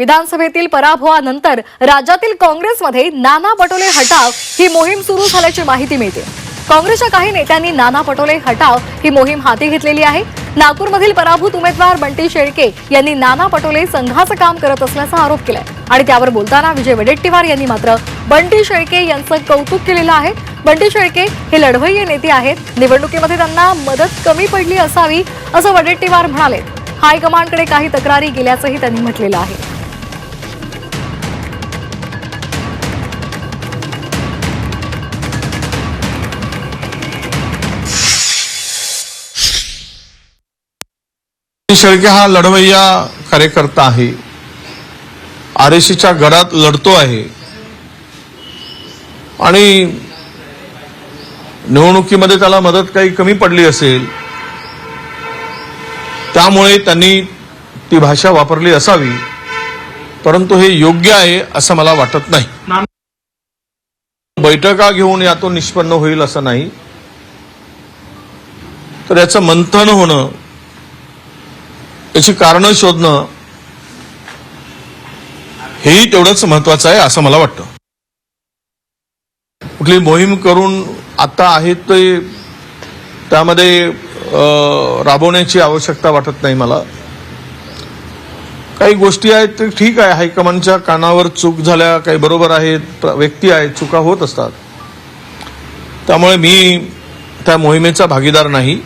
विधानसभेतील पराभवानंतर राज्यातील काँग्रेसमध्ये नाना पटोले हटाव ही मोहीम सुरू झाल्याची माहिती मिळते. काँग्रेसच्या काही नेत्यांनी नाना पटोले हटाव ही मोहीम हाती घेतलेली आहे. नागपूरमधील पराभूत उमेदवार बंटी शेळके यांनी नाना पटोले संघाचं काम करत असल्याचा आरोप केलाय. आणि त्यावर बोलताना विजय वडेट्टीवार यांनी मात्र बंटी शेळके यांचं कौतुक केलेलं आहे. बंटी शेळके हे लढवय्ये नेते आहेत. निवडणुकीमध्ये त्यांना मदत कमी पडली असावी असं वडेट्टीवार म्हणाले हायकमांडकडे काही तक्रारी गेल्याचंही त्यांनी म्हटलेलं आहे. शेळके हा लढवय्या कार्यकर्ता आहे. आरएसीच्या गडात लढतो आहे. आणि निवडणुकीमध्ये त्याला मदत काही कमी पडली असेल त्यामुळे त्यांनी ती भाषा वापरली असावी परंतु हे योग्य आहे असं मला वाटत नाही. बैठका घेऊन यातून निष्पन्न होईल असं नाही. तर याचं मंथन होणं याची कारणं शोधणं हेही तेवढंच महत्वाचं आहे असं मला वाटतं. कुठली मोहीम करून आता आहेत ते त्यामध्ये राबवण्याची आवश्यकता वाटत नाही मला. काही गोष्टी आहेत ते ठीक आहे हायकमांडच्या कानावर चूक झाल्या काही बरोबर आहेत व्यक्ती आहेत चुका होत असतात. त्यामुळे मी त्या मोहिमेचा भागीदार नाही.